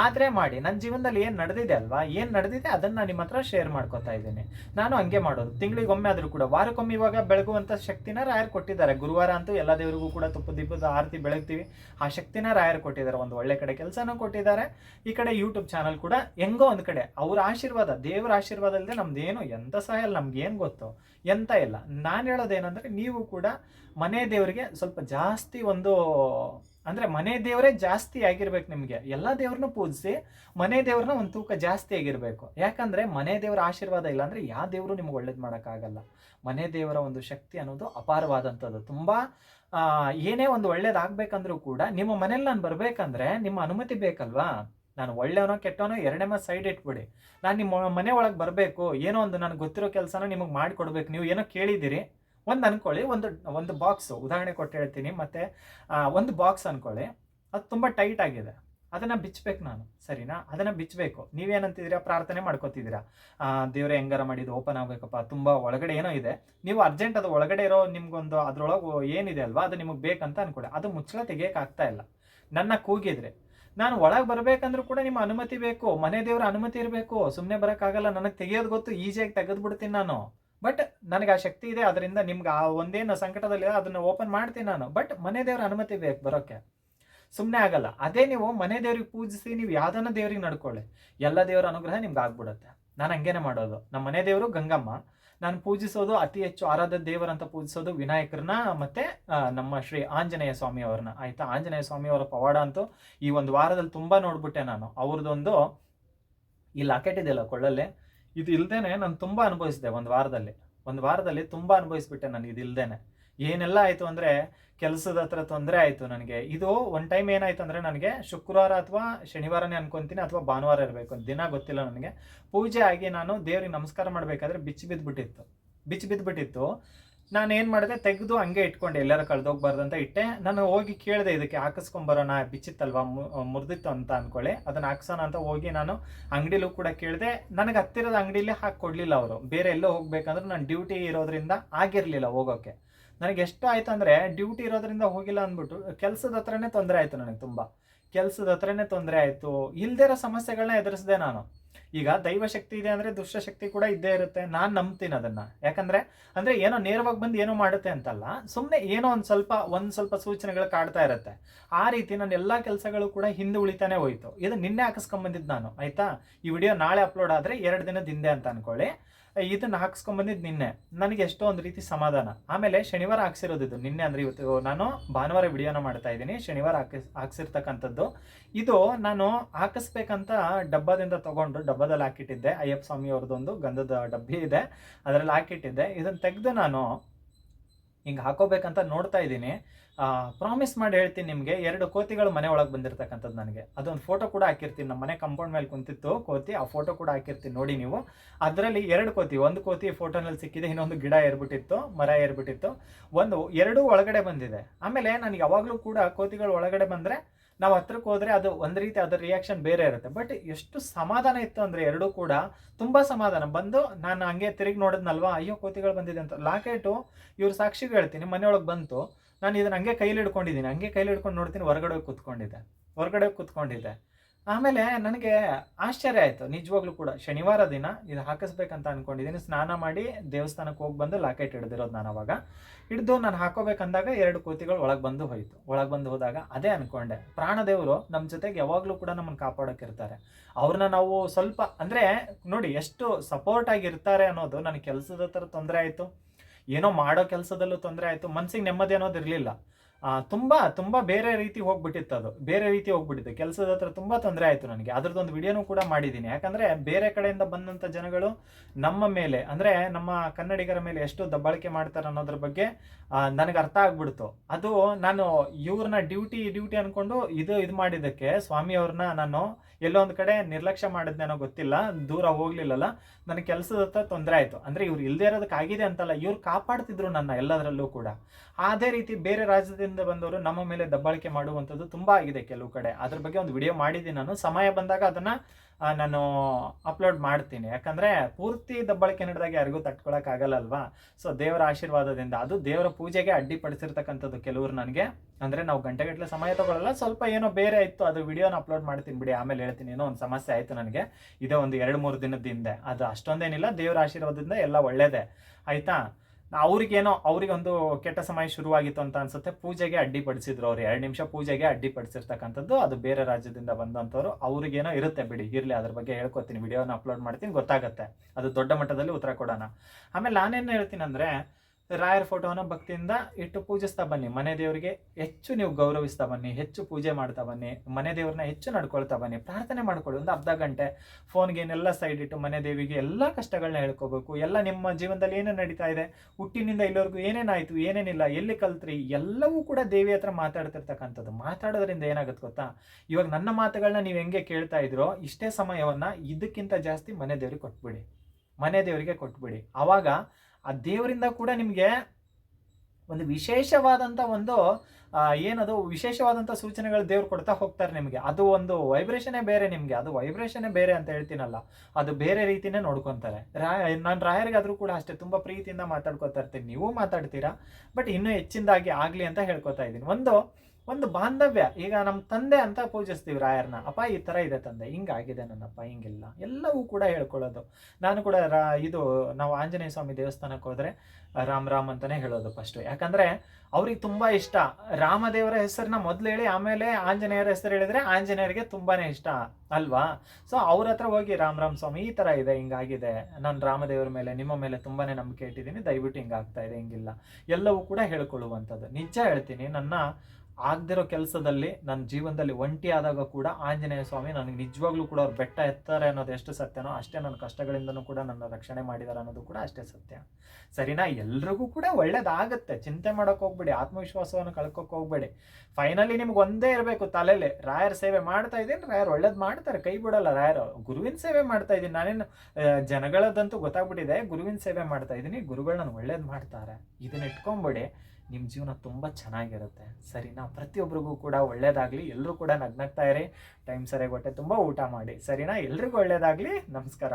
S1: ಆದರೆ ಮಾಡಿ. ನನ್ನ ಜೀವನದಲ್ಲಿ ಏನು ನಡೆದಿದೆ ಅಲ್ವಾ? ಏನು ನಡೆದಿದೆ ಅದನ್ನು ನಿಮ್ಮ ಹತ್ರ ಶೇರ್ ಮಾಡ್ಕೊತಾ ಇದ್ದೀನಿ. ನಾನು ಹಂಗೆ ಮಾಡೋದು. ತಿಂಗಳಿಗೆ ಒಮ್ಮೆ ಆದರೂ ಕೂಡ. ವಾರಕ್ಕೊಮ್ಮೆ ಇವಾಗ ಬೆಳಗುವಂಥ ಶಕ್ತಿನ ರಾಯರು ಕೊಟ್ಟಿದ್ದಾರೆ. ಗುರುವಾರ ಅಂತೂ ಎಲ್ಲ ದೇವರಿಗೂ ಕೂಡ ತುಪ್ಪದೀಪದ ಆರತಿ ಬೆಳಗ್ತೀವಿ. ಆ ಶಕ್ತಿನ ರಾಯರು ಕೊಟ್ಟಿದ್ದಾರೆ. ಒಂದು ಒಳ್ಳೆ ಕಡೆ ಕೆಲಸನೂ ಕೊಟ್ಟಿದ್ದಾರೆ. ಈ ಕಡೆ ಯೂಟ್ಯೂಬ್ ಚಾನಲ್ ಕೂಡ ಹೆಂಗೋ ಒಂದು ಕಡೆ. ಅವ್ರ ಆಶೀರ್ವಾದ, ದೇವರ ಆಶೀರ್ವಾದ ಇಲ್ಲದೆ ನಮ್ದೇನು? ಎಂಥ ಸಹಾಯ ಇಲ್ಲ? ನಮ್ಗೆ ಏನು ಗೊತ್ತು? ಎಂತ ಇಲ್ಲ? ನಾನು ಹೇಳೋದೇನೆಂದರೆ ನೀವು ಕೂಡ ಮನೆ ದೇವರಿಗೆ ಸ್ವಲ್ಪ ಜಾಸ್ತಿ ಒಂದು, ಅಂದರೆ ಮನೆ ದೇವರೇ ಜಾಸ್ತಿ ಆಗಿರ್ಬೇಕು ನಿಮಗೆ. ಎಲ್ಲ ದೇವ್ರನ್ನೂ ಪೂಜಿಸಿ ಮನೆ ದೇವ್ರನ್ನ ಒಂದು ತೂಕ ಜಾಸ್ತಿ ಆಗಿರಬೇಕು. ಯಾಕಂದರೆ ಮನೆ ದೇವರ ಆಶೀರ್ವಾದ ಇಲ್ಲ ಅಂದರೆ ಯಾವ ದೇವರು ನಿಮ್ಗೆ ಒಳ್ಳೇದು ಮಾಡೋಕ್ಕಾಗಲ್ಲ. ಮನೆ ದೇವರ ಒಂದು ಶಕ್ತಿ ಅನ್ನೋದು ಅಪಾರವಾದಂಥದ್ದು. ತುಂಬ ಏನೇ ಒಂದು ಒಳ್ಳೇದಾಗಬೇಕಂದ್ರೂ ಕೂಡ ನಿಮ್ಮ ಮನೇಲಿ ನಾನು ಬರಬೇಕಂದ್ರೆ ನಿಮ್ಮ ಅನುಮತಿ ಬೇಕಲ್ವಾ? ನಾನು ಒಳ್ಳೆಯವನೋ ಕೆಟ್ಟವನೋ ಎರಡನೇ ಮಾತು ಸೈಡ್ ಇಟ್ಬಿಡಿ. ನಾನು ನಿಮ್ಮ ಮನೆ ಒಳಗೆ ಬರಬೇಕು, ಏನೋ ಒಂದು ನನಗೆ ಗೊತ್ತಿರೋ ಕೆಲಸನ ನಿಮಗೆ ಮಾಡಿಕೊಡ್ಬೇಕು, ನೀವು ಏನೋ ಕೇಳಿದ್ದೀರಿ, ಒಂದು ಅಂದ್ಕೊಳ್ಳಿ ಒಂದು ಒಂದು ಬಾಕ್ಸು ಉದಾಹರಣೆ ಕೊಟ್ಟು ಹೇಳ್ತೀನಿ, ಮತ್ತು ಒಂದು ಬಾಕ್ಸ್ ಅಂದ್ಕೊಳ್ಳಿ ಅದು ತುಂಬ ಟೈಟ್ ಆಗಿದೆ. ಅದನ್ನು ಬಿಚ್ಚಬೇಕು ನಾನು, ಸರಿನಾ? ಅದನ್ನು ಬಿಚ್ಚಬೇಕು ನೀವೇನಂತಿದ್ದೀರಾ? ಪ್ರಾರ್ಥನೆ ಮಾಡ್ಕೋತಿದ್ದೀರಾ? ದೇವ್ರೆ, ಹೆಂಗಾರ ಮಾಡಿದ್ದು ಓಪನ್ ಆಗಬೇಕಪ್ಪ, ತುಂಬ ಒಳಗಡೆ ಏನೋ ಇದೆ. ನೀವು ಅರ್ಜೆಂಟ್ ಅದು ಒಳಗಡೆ ಇರೋ ನಿಮ್ಗೊಂದು ಅದರೊಳಗೆ ಏನಿದೆ ಅಲ್ವಾ, ಅದು ನಿಮಗೆ ಬೇಕಂತ ಅಂದ್ಕೊಳ್ಳಿ ಅದು ಮುಚ್ಚಳ ತೆಗಿಯೋಕ್ಕಾಗ್ತಾ ಇಲ್ಲ. ನನ್ನ ಕೂಗಿದ್ರೆ ನಾನು ಒಳಗೆ ಬರಬೇಕಂದ್ರೂ ಕೂಡ ನಿಮ್ಮ ಅನುಮತಿ ಬೇಕು, ಮನೆ ದೇವರ ಅನುಮತಿ ಇರಬೇಕು. ಸುಮ್ಮನೆ ಬರೋಕ್ಕಾಗಲ್ಲ, ನನಗೆ ತೆಗೆಯೋದು ಗೊತ್ತು ಈಸಿಯಾಗಿ ತೆಗೆದು ಬಿಡ್ತೀನಿ ನಾನು. ಬಟ್ ನನಗೆ ಆ ಶಕ್ತಿ ಇದೆ ಅದರಿಂದ ನಿಮ್ಗೆ ಆ ಒಂದೇನು ಸಂಕಟದಲ್ಲಿ ಅದನ್ನ ಓಪನ್ ಮಾಡ್ತೀನಿ ನಾನು. ಬಟ್ ಮನೆ ದೇವರ ಅನುಮತಿ ಬೇಕು ಬರೋಕ್ಕೆ. ಸುಮ್ಮನೆ ಆಗಲ್ಲ. ಅದೇ ನೀವು ಮನೆ ದೇವ್ರಿಗೆ ಪೂಜಿಸಿ, ನೀವು ಯಾವ್ದನ್ನ ದೇವ್ರಿಗೆ ನಡ್ಕೊಳ್ಳಿ. ಎಲ್ಲ ದೇವರ ಅನುಗ್ರಹ ನಿಮ್ಗೆ ಆಗ್ಬಿಡುತ್ತೆ. ನಾನು ಹಂಗೇನೆ ಮಾಡೋದು. ನಮ್ಮ ಮನೆ ದೇವರು ಗಂಗಮ್ಮ. ನಾನು ಪೂಜಿಸೋದು ಅತಿ ಹೆಚ್ಚು ಆರಾಧ ದೇವರಂತ ಪೂಜಿಸೋದು ವಿನಾಯಕರನ್ನ ಮತ್ತೆ ನಮ್ಮ ಶ್ರೀ ಆಂಜನೇಯ ಸ್ವಾಮಿ ಅವ್ರನ್ನ. ಆಯ್ತಾ? ಆಂಜನೇಯ ಸ್ವಾಮಿ ಅವರ ಪವಾಡ ಅಂತೂ ಈ ಒಂದು ವಾರದಲ್ಲಿ ತುಂಬಾ ನೋಡ್ಬಿಟ್ಟೆ ನಾನು. ಅವ್ರದ್ದೊಂದು ಈ ಲಾಕೆಟ್ ಇದೆಯಲ್ಲ ಕೊಳ್ಳಲ್ಲಿ, ಇದು ಇಲ್ದೇನೆ ನಾನು ತುಂಬಾ ಅನುಭವಿಸಿದೆ ಒಂದು ವಾರದಲ್ಲಿ. ಒಂದು ವಾರದಲ್ಲಿ ತುಂಬಾ ಅನುಭವಿಸ್ಬಿಟ್ಟೆ ನಾನು ಇದು ಇಲ್ದೇನೆ ಏನೆಲ್ಲ ಆಯ್ತು ಅಂದ್ರೆ ಕೆಲಸದ ಹತ್ರ ತೊಂದರೆ ಆಯ್ತು ನನಗೆ. ಇದು ಒನ್ ಟೈಮ್ ಏನಾಯ್ತು ಅಂದ್ರೆ ನನಗೆ ಶುಕ್ರವಾರ ಅಥವಾ ಶನಿವಾರನೇ ಅನ್ಕೊಂತೀನಿ ಅಥವಾ ಭಾನುವಾರ ಇರಬೇಕು ದಿನ ಗೊತ್ತಿಲ್ಲ ನನಗೆ. ಪೂಜೆ ಆಗಿ ನಾನು ದೇವ್ರಿಗೆ ನಮಸ್ಕಾರ ಮಾಡಬೇಕಾದ್ರೆ ಬಿಚ್ಚಿ ಬಿದ್ದುಬಿಟ್ಟಿತ್ತು ಬಿಚ್ಚಿ ಬಿದ್ದುಬಿಟ್ಟಿತ್ತು ನಾನು ಏನು ಮಾಡಿದೆ? ತೆಗೆದು ಹಂಗೆ ಇಟ್ಕೊಂಡೆ. ಎಲ್ಲರೂ ಕಳೆದೋಗ್ಬಾರ್ದು ಅಂತ ಇಟ್ಟೆ. ನಾನು ಹೋಗಿ ಕೇಳಿದೆ ಇದಕ್ಕೆ ಹಾಕಿಸ್ಕೊಂಬರೋಣ, ಬಿಚ್ಚಿತ್ತಲ್ವಾ? ಮುರಿದಿತ್ತು ಅಂತ ಅಂದ್ಕೊಳ್ಳಿ ಅದನ್ನ ಹಾಕ್ಸೋಣ ಅಂತ ಹೋಗಿ ನಾನು ಅಂಗಡಿಲೂ ಕೂಡ ಕೇಳಿದೆ. ನನಗೆ ಹತ್ತಿರದ ಅಂಗಡಿಲಿ ಹಾಕಿ ಕೊಡ್ಲಿಲ್ಲ ಅವರು. ಬೇರೆ ಎಲ್ಲೋ ಹೋಗ್ಬೇಕಂದ್ರೆ ನಾನು ಡ್ಯೂಟಿ ಇರೋದ್ರಿಂದ ಆಗಿರಲಿಲ್ಲ ಹೋಗೋಕ್ಕೆ ನನಗೆ ಎಷ್ಟು ಆಯ್ತು ಅಂದರೆ ಡ್ಯೂಟಿ ಇರೋದ್ರಿಂದ ಹೋಗಿಲ್ಲ ಅಂದ್ಬಿಟ್ಟು ಕೆಲಸದ ಹತ್ರನೇ ತೊಂದರೆ ಆಯಿತು ನನಗೆ ತುಂಬ. ಕೆಲಸದ ಹತ್ರನೇ ತೊಂದರೆ ಆಯಿತು. ಇಲ್ದೇ ಇರೋ ಸಮಸ್ಯೆಗಳನ್ನ ಎದುರಿಸಿದೆ ನಾನು. ಈಗ ದೈವ ಶಕ್ತಿ ಇದೆ ಅಂದರೆ ದುಷ್ಟಶಕ್ತಿ ಕೂಡ ಇದ್ದೇ ಇರುತ್ತೆ. ನಾನು ನಂಬ್ತೀನಿ ಅದನ್ನು. ಯಾಕಂದರೆ, ಅಂದರೆ ಏನೋ ನೇರವಾಗಿ ಬಂದು ಏನೋ ಮಾಡುತ್ತೆ ಅಂತಲ್ಲ ಸುಮ್ಮನೆ ಏನೋ ಒಂದು ಸ್ವಲ್ಪ ಒಂದು ಸ್ವಲ್ಪ ಸೂಚನೆಗಳು ಕಾಡ್ತಾ ಇರುತ್ತೆ. ಆ ರೀತಿ ನನ್ನ ಎಲ್ಲ ಕೆಲಸಗಳು ಕೂಡ ಹಿಂದೆ ಉಳಿತಾನೆ ಹೋಯ್ತು. ಇದು ನಿನ್ನೆ ಹಾಕಿಸ್ಕೊಂಬಂದಿದ್ದು ನಾನು. ಆಯಿತಾ? ಈ ವಿಡಿಯೋ ನಾಳೆ ಅಪ್ಲೋಡ್ ಆದರೆ ಎರಡು ದಿನದ ಹಿಂದೆ ಅಂತ ಅನ್ಕೊಳ್ಳಿ. ಇದನ್ನ ಹಾಕ್ಸ್ಕೊಂಬಂದಿದ್ದು ನಿನ್ನೆ. ನನಗೆ ಎಷ್ಟೋ ಒಂದು ರೀತಿ ಸಮಾಧಾನ. ಆಮೇಲೆ ಶನಿವಾರ ಹಾಕ್ಸಿರೋದು ಇದು. ನಿನ್ನೆ ಅಂದರೆ ಇವತ್ತು ನಾನು ಭಾನುವಾರ ವಿಡಿಯೋನ ಮಾಡ್ತಾ ಇದ್ದೀನಿ. ಶನಿವಾರ ಹಾಕಿಸ್, ಹಾಕ್ಸಿರ್ತಕ್ಕಂಥದ್ದು. ಇದು ನಾನು ಹಾಕಿಸ್ಬೇಕಂತ ಡಬ್ಬದಿಂದ ತೊಗೊಂಡು ಡಬ್ಬದಲ್ಲಿ ಹಾಕಿಟ್ಟಿದ್ದೆ. ಅಯ್ಯಪ್ಪ ಸ್ವಾಮಿ ಅವ್ರದ್ದೊಂದು ಗಂಧದ ಡಬ್ಬಿ ಇದೆ. ಅದರಲ್ಲಿ ಹಾಕಿಟ್ಟಿದ್ದೆ. ಇದನ್ನು ತೆಗೆದು ನಾನು ಹಿಂಗೆ ಹಾಕೋಬೇಕಂತ ನೋಡ್ತಾ ಇದ್ದೀನಿ. ಪ್ರಾಮಿಸ್ ಮಾಡಿ ಹೇಳ್ತೀನಿ ನಿಮಗೆ, ಎರಡು ಕೋತಿಗಳು ಮನೆ ಒಳಗೆ ಬಂದಿರತಕ್ಕಂಥದ್ದು ನನಗೆ. ಅದೊಂದು ಫೋಟೋ ಕೂಡ ಹಾಕಿರ್ತೀನಿ ನಮ್ಮ ಮನೆ ಕಂಪೌಂಡ್ ಮೇಲೆ ಕುಂತಿತ್ತು ಕೋತಿ, ಆ ಫೋಟೋ ಕೂಡ ಹಾಕಿರ್ತೀನಿ ನೋಡಿ ನೀವು. ಅದರಲ್ಲಿ ಎರಡು ಕೋತಿ, ಒಂದು ಕೋತಿ ಫೋಟೋನಲ್ಲಿ ಸಿಕ್ಕಿದೆ, ಇನ್ನೊಂದು ಗಿಡ ಏರ್ಬಿಟ್ಟಿತ್ತು, ಮರ ಏರ್ಬಿಟ್ಟಿತ್ತು. ಒಂದು, ಎರಡೂ ಒಳಗಡೆ ಬಂದಿದೆ. ಆಮೇಲೆ ನನಗೆ ಯಾವಾಗಲೂ ಕೂಡ ಕೋತಿಗಳು ಒಳಗಡೆ ಬಂದರೆ ನಾವು ಹತ್ರಕ್ಕೆ ಹೋದರೆ ಅದು ಒಂದು ರೀತಿ ಅದರ ರಿಯಾಕ್ಷನ್ ಬೇರೆ ಇರುತ್ತೆ. ಬಟ್ ಎಷ್ಟು ಸಮಾಧಾನ ಇತ್ತು ಅಂದರೆ ಎರಡೂ ಕೂಡ ತುಂಬ ಸಮಾಧಾನ. ಬಂದು ನಾನು ಹಂಗೆ ತಿರುಗಿ ನೋಡಿದ್ನಲ್ವಾ, ಅಯ್ಯೋ ಕೋತಿಗಳು ಬಂದಿದೆ ಅಂತ. ಲಾಕೆಟು ಇವ್ರ ಸಾಕ್ಷಿಗೆ ಹೇಳ್ತೀನಿ, ಮನೆಯೊಳಗೆ ಬಂತು. ನಾನು ಇದನ್ನ ಹಂಗೆ ಕೈಲಿ ಹಿಡ್ಕೊಂಡಿದ್ದೀನಿ ಹಂಗೆ ಕೈಲಿ ಹಿಡ್ಕೊಂಡು ನೋಡ್ತೀನಿ, ಹೊರಗಡೆ ಹೋಗಿ ಕೂತ್ಕೊಂಡಿದ್ದೆ. ಹೊರಗಡೆ ಕೂತ್ಕೊಂಡಿದ್ದೆ. ಆಮೇಲೆ ನನಗೆ ಆಶ್ಚರ್ಯ ಆಯಿತು. ನಿಜವಾಗ್ಲೂ ಕೂಡ ಶನಿವಾರ ದಿನ ಇದು ಹಾಕಿಸ್ಬೇಕಂತ ಅನ್ಕೊಂಡಿದ್ದೀನಿ. ಸ್ನಾನ ಮಾಡಿ ದೇವಸ್ಥಾನಕ್ಕೆ ಹೋಗಿ ಬಂದು ಲಾಕೆಟ್ ಹಿಡ್ದಿರೋದು ನಾನು ಅವಾಗ. ಹಿಡಿದು ನಾನು ಹಾಕೋಬೇಕಂದಾಗ ಎರಡು ಕೋತಿಗಳು ಒಳಗೆ ಬಂದು ಹೋಯಿತು. ಒಳಗೆ ಬಂದು ಹೋದಾಗ ಅದೇ ಅನ್ಕೊಂಡೆ. ಪ್ರಾಣದೇವರು ನಮ್ಮ ಜೊತೆಗೆ ಯಾವಾಗಲೂ ಕೂಡ ನಮ್ಮನ್ನು ಕಾಪಾಡೋಕ್ಕಿರ್ತಾರೆ ಅವ್ರನ್ನ ನಾವು ಸ್ವಲ್ಪ ಅಂದರೆ ನೋಡಿ ಎಷ್ಟು ಸಪೋರ್ಟ್ ಆಗಿರ್ತಾರೆ ಅನ್ನೋದು ನನ್ನ ಕೆಲಸದ ಹತ್ರ ತೊಂದರೆ ಆಯಿತು. ಏನೋ ಮಾಡೋ ಕೆಲಸದಲ್ಲೂ ತೊಂದರೆ ಆಯಿತು. ಮನ್ಸಿಗೆ ನೆಮ್ಮದಿ ಅನ್ನೋದು ಇರಲಿಲ್ಲ. ತುಂಬ ತುಂಬ ಬೇರೆ ರೀತಿ ಹೋಗ್ಬಿಟ್ಟಿತ್ತು ಅದು. ಬೇರೆ ರೀತಿ ಹೋಗ್ಬಿಟ್ಟಿತ್ತು. ಕೆಲಸದ ಹತ್ರ ತುಂಬ ತೊಂದರೆ ಆಯಿತು ನನಗೆ. ಅದ್ರದ್ದೊಂದು ವಿಡಿಯೋನೂ ಕೂಡ ಮಾಡಿದ್ದೀನಿ. ಯಾಕಂದರೆ ಬೇರೆ ಕಡೆಯಿಂದ ಬಂದಂಥ ಜನಗಳು ನಮ್ಮ ಮೇಲೆ, ಅಂದರೆ ನಮ್ಮ ಕನ್ನಡಿಗರ ಮೇಲೆ ಎಷ್ಟು ದಬ್ಬಾಳಿಕೆ ಮಾಡ್ತಾರೆ ಅನ್ನೋದ್ರ ಬಗ್ಗೆ ನನಗೆ ಅರ್ಥ ಆಗ್ಬಿಡ್ತು. ಅದು ನಾನು ಇವ್ರನ್ನ ಡ್ಯೂಟಿ ಡ್ಯೂಟಿ ಅನ್ಕೊಂಡು ಇದು ಇದು ಮಾಡಿದ್ದಕ್ಕೆ ಸ್ವಾಮಿಯವ್ರನ್ನ ನಾನು ಎಲ್ಲೋ ಒಂದು ಕಡೆ ನಿರ್ಲಕ್ಷ್ಯ ಮಾಡಿದ್ನೇನೋ ಗೊತ್ತಿಲ್ಲ, ದೂರ ಹೋಗ್ಲಿಲ್ಲಲ್ಲ ನನ್ನ ಕೆಲಸದ ಹತ್ರ ತೊಂದರೆ ಆಯಿತು. ಅಂದರೆ ಇವ್ರು ಇರೋದಕ್ಕೆ ಇರೋದಕ್ಕಾಗಿದೆ ಅಂತಲ್ಲ, ಇವ್ರು ಕಾಪಾಡ್ತಿದ್ರು ನನ್ನ ಎಲ್ಲದರಲ್ಲೂ ಕೂಡ. ಅದೇ ರೀತಿ ಬೇರೆ ರಾಜ್ಯದಿಂದ ಬಂದವರು ನಮ್ಮ ಮೇಲೆ ದಬ್ಬಾಳಿಕೆ ಮಾಡುವಂಥದ್ದು ತುಂಬಾ ಆಗಿದೆ ಕೆಲವು ಕಡೆ. ಅದ್ರ ಬಗ್ಗೆ ಒಂದು ವಿಡಿಯೋ ಮಾಡಿದ್ದೀನಿ ನಾನು. ಸಮಯ ಬಂದಾಗ ಅದನ್ನ ನಾನು ಅಪ್ಲೋಡ್ ಮಾಡ್ತೀನಿ. ಯಾಕಂದ್ರೆ ಪೂರ್ತಿ ದಬ್ಬಳಿಕೆ ನಡೆದಾಗ ಯಾರಿಗೂ ತಟ್ಕೊಳಕ್ ಆಗಲ್ಲ ಅಲ್ವಾ ಸೊ ದೇವರ ಆಶೀರ್ವಾದದಿಂದ ಅದು ದೇವರ ಪೂಜೆಗೆ ಅಡ್ಡಿಪಡಿಸಿರ್ತಕ್ಕಂಥದ್ದು ಕೆಲವರು ನನಗೆ. ಅಂದ್ರೆ ನಾವು ಗಂಟೆಗಟ್ಟಲೆ ಸಮಯ ತಗೊಳ್ಳಲ್ಲ ಸ್ವಲ್ಪ ಏನೋ ಬೇರೆ ಇತ್ತು, ಅದು ವಿಡಿಯೋನ ಅಪ್ಲೋಡ್ ಮಾಡ್ತೀನಿ ಬಿಡಿ. ಆಮೇಲೆ ಹೇಳ್ತೀನಿ, ಏನೋ ಒಂದು ಸಮಸ್ಯೆ ಆಯ್ತು ನನಗೆ. ಇದೇ ಒಂದು ಎರಡು ಮೂರು ದಿನದ ಹಿಂದೆ. ಅದು ಅಷ್ಟೊಂದೇನಿಲ್ಲ, ದೇವರ ಆಶೀರ್ವಾದದಿಂದ ಎಲ್ಲ ಒಳ್ಳೇದೇ. ಆಯ್ತಾ? ಅವ್ರಿಗೇನೋ ಅವ್ರಿಗೆ ಒಂದು ಕೆಟ್ಟ ಸಮಯ ಶುರುವಾಗಿತ್ತು ಅಂತ ಅನ್ಸುತ್ತೆ. ಪೂಜೆಗೆ ಅಡ್ಡಿಪಡಿಸಿದ್ರು ಅವ್ರು. ಎರಡು ನಿಮಿಷ ಪೂಜೆಗೆ ಅಡ್ಡಿಪಡಿಸಿರ್ತಕ್ಕಂಥದ್ದು ಅದು ಬೇರೆ ರಾಜ್ಯದಿಂದ ಬಂದಂಥವ್ರು. ಅವ್ರಿಗೇನೋ ಇರುತ್ತೆ ಬಿಡಿ, ಇರ್ಲಿ ಅದ್ರ ಬಗ್ಗೆ ಹೇಳ್ಕೊತೀನಿ, ವಿಡಿಯೋನ ಅಪ್ಲೋಡ್ ಮಾಡ್ತೀನಿ, ಗೊತ್ತಾಗುತ್ತೆ. ಅದು ದೊಡ್ಡ ಮಟ್ಟದಲ್ಲಿ ಉತ್ತರ ಕೊಡೋಣ. ಆಮೇಲೆ ನಾನೇನು ಹೇಳ್ತೀನಿ ಅಂದ್ರೆ ರಾಯರ ಫೋಟೋನ ಭಕ್ತಿಯಿಂದ ಇಟ್ಟು ಪೂಜಿಸ್ತಾ ಬನ್ನಿ. ಮನೆ ದೇವರಿಗೆ ಹೆಚ್ಚು ನೀವು ಗೌರವಿಸ್ತಾ ಬನ್ನಿ, ಹೆಚ್ಚು ಪೂಜೆ ಮಾಡ್ತಾ ಬನ್ನಿ, ಮನೆ ದೇವ್ರನ್ನ ಹೆಚ್ಚು ನಡ್ಕೊಳ್ತಾ ಬನ್ನಿ, ಪ್ರಾರ್ಥನೆ ಮಾಡ್ಕೊಳ್ಳಿ. ಒಂದು ಅರ್ಧ ಗಂಟೆ ಫೋನ್ಗೆ ಏನೆಲ್ಲ ಸೈಡ್ ಇಟ್ಟು ಮನೆ ದೇವಿಗೆ ಎಲ್ಲ ಕಷ್ಟಗಳನ್ನ ಹೇಳ್ಕೋಬೇಕು. ಎಲ್ಲ ನಿಮ್ಮ ಜೀವನದಲ್ಲಿ ಏನೇ ನಡೀತಾ ಇದೆ? ಹುಟ್ಟಿನಿಂದ ಇಲ್ಲಿವರೆಗೂ ಏನೇನಾಯ್ತು ಏನೇನಿಲ್ಲ, ಎಲ್ಲಿ ಕಲ್ತ್ರಿ? ಎಲ್ಲವೂ ಕೂಡ ದೇವಿ ಹತ್ರ ಮಾತಾಡ್ತಿರ್ತಕ್ಕಂಥದ್ದು. ಮಾತಾಡೋದ್ರಿಂದ ಏನಾಗುತ್ತೆ ಗೊತ್ತಾ? ಇವಾಗ ನನ್ನ ಮಾತುಗಳನ್ನ ನೀವು ಹೆಂಗೆ ಕೇಳ್ತಾ ಇದ್ರೋ ಇಷ್ಟೇ ಸಮಯವನ್ನ ಇದಕ್ಕಿಂತ ಜಾಸ್ತಿ ಮನೆ ದೇವ್ರಿಗೆ ಕೊಟ್ಬಿಡಿ. ಮನೆ ದೇವರಿಗೆ ಕೊಟ್ಬಿಡಿ. ಅವಾಗ ಆ ದೇವರಿಂದ ಕೂಡ ನಿಮಗೆ ಒಂದು ವಿಶೇಷವಾದಂಥ ಒಂದು ಏನದು ವಿಶೇಷವಾದಂಥ ಸೂಚನೆಗಳು ದೇವ್ರು ಕೊಡ್ತಾ ಹೋಗ್ತಾರೆ ನಿಮಗೆ. ಅದು ಒಂದು ವೈಬ್ರೇಷನೇ ಬೇರೆ ನಿಮಗೆ. ಅದು ವೈಬ್ರೇಷನೇ ಬೇರೆ ಅಂತ ಹೇಳ್ತೀನಲ್ಲ, ಅದು ಬೇರೆ ರೀತಿನೇ ನೋಡ್ಕೊತಾರೆ. ರಾಯ ನಾನು ರಾಯರಿಗಾದ್ರೂ ಕೂಡ ಅಷ್ಟೇ, ತುಂಬ ಪ್ರೀತಿಯಿಂದ ಮಾತಾಡ್ಕೊತಾ ಇರ್ತೀನಿ. ನೀವು ಮಾತಾಡ್ತೀರಾ? ಬಟ್ ಇನ್ನೂ ಹೆಚ್ಚಿನದಾಗಿ ಆಗಲಿ ಅಂತ ಹೇಳ್ಕೊತಾ ಇದ್ದೀನಿ. ಒಂದು ಒಂದು ಬಾಂಧವ್ಯ. ಈಗ ನಮ್ಮ ತಂದೆ ಅಂತ ಪೂಜಿಸ್ತೀವಿ ರಾಯರ್ನ ಅಪ್ಪ, ಈ ಥರ ಇದೆ ತಂದೆ. ಹಿಂಗಾಗಿದೆ ನನ್ನಪ್ಪ, ಹಿಂಗಿಲ್ಲ. ಎಲ್ಲವೂ ಕೂಡ ಹೇಳ್ಕೊಳ್ಳೋದು. ನಾನು ಕೂಡ ರಾ, ಇದು, ನಾವು ಆಂಜನೇಯ ಸ್ವಾಮಿ ದೇವಸ್ಥಾನಕ್ಕೆ ಹೋದರೆ ರಾಮ್ ರಾಮ್ ಅಂತಲೇ ಹೇಳೋದು ಫಸ್ಟು ಯಾಕಂದರೆ ಅವ್ರಿಗೆ ತುಂಬ ಇಷ್ಟ. ರಾಮದೇವರ ಹೆಸರನ್ನ ಮೊದಲು ಹೇಳಿ, ಆಮೇಲೆ ಆಂಜನೇಯರ ಹೆಸರು ಹೇಳಿದರೆ ಆಂಜನೇಯರಿಗೆ ತುಂಬಾ ಇಷ್ಟ ಅಲ್ವಾ? ಸೊ ಅವ್ರ ಹತ್ರ ಹೋಗಿ ರಾಮ್ ರಾಮ್ ಸ್ವಾಮಿ, ಈ ಥರ ಇದೆ, ಹಿಂಗಾಗಿದೆ. ನಾನು ರಾಮದೇವರ ಮೇಲೆ, ನಿಮ್ಮ ಮೇಲೆ ತುಂಬಾ ನಂಬಿಕೆ ಇಟ್ಟಿದ್ದೀನಿ. ದಯವಿಟ್ಟು ಹಿಂಗಾಗ್ತಾ ಇದೆ, ಹಿಂಗಿಲ್ಲ. ಎಲ್ಲವೂ ಕೂಡ ಹೇಳ್ಕೊಳ್ಳುವಂಥದ್ದು. ನಿಜ ಹೇಳ್ತೀನಿ, ನನ್ನ ಆಗ್ದಿರೋ ಕೆಲಸದಲ್ಲಿ ನನ್ನ ಜೀವನದಲ್ಲಿ ಒಂಟಿ ಆದಾಗ ಕೂಡ ಆಂಜನೇಯ ಸ್ವಾಮಿ ನನಗೆ ನಿಜವಾಗ್ಲೂ ಕೂಡ ಅವ್ರು ಬೆಟ್ಟ ಎತ್ತಾರೆ ಅನ್ನೋದು ಎಷ್ಟು ಸತ್ಯನೋ ಅಷ್ಟೇ ನನ್ನ ಕಷ್ಟಗಳಿಂದನೂ ಕೂಡ ನನ್ನ ರಕ್ಷಣೆ ಮಾಡಿದ್ದಾರೆ ಅನ್ನೋದು ಕೂಡ ಅಷ್ಟೇ ಸತ್ಯ. ಸರಿನಾ? ಎಲ್ರಿಗೂ ಕೂಡ ಒಳ್ಳೇದಾಗತ್ತೆ. ಚಿಂತೆ ಮಾಡೋಕೆ ಹೋಗ್ಬೇಡಿ. ಆತ್ಮವಿಶ್ವಾಸವನ್ನು ಕಳ್ಕೊಕ್ಕೆ ಹೋಗ್ಬೇಡಿ. ಫೈನಲಿ ನಿಮ್ಗೆ ಒಂದೇ ಇರಬೇಕು ತಲೆಯಲ್ಲಿ ರಾಯರ್ ಸೇವೆ ಮಾಡ್ತಾ ಇದ್ದೀನಿ. ರಾಯರ್ ಒಳ್ಳೇದು ಮಾಡ್ತಾರೆ. ಕೈ ಬಿಡಲ್ಲ ರಾಯರ್. ಗುರುವಿನ ಸೇವೆ ಮಾಡ್ತಾ ಇದ್ದೀನಿ. ನಾನೇನು ಜನಗಳದಂತೂ ಗೊತ್ತಾಗ್ಬಿಟ್ಟಿದೆ. ಗುರುವಿನ ಸೇವೆ ಮಾಡ್ತಾ ಇದ್ದೀನಿ. ಗುರುಗಳು ನಾನು ಒಳ್ಳೇದು ಮಾಡ್ತಾರೆ. ಇದನ್ನ ಇಟ್ಕೊಂಬಿಡಿ. ನಿಮ್ಮ ಜೀವನ ತುಂಬ ಚೆನ್ನಾಗಿರುತ್ತೆ. ಸರಿನಾ? ಪ್ರತಿಯೊಬ್ಬರಿಗೂ ಕೂಡ ಒಳ್ಳೇದಾಗಲಿ. ಎಲ್ಲರೂ ಕೂಡ ನಗ್ನಗ್ತಾ ಇರಿ. ಟೈಮ್ ಸರಿಯಾಗಿ ಹೊಟ್ಟೆ ತುಂಬ ಊಟ ಮಾಡಿ. ಸರಿನಾ? ಎಲ್ರಿಗೂ ಒಳ್ಳೇದಾಗಲಿ. ನಮಸ್ಕಾರ.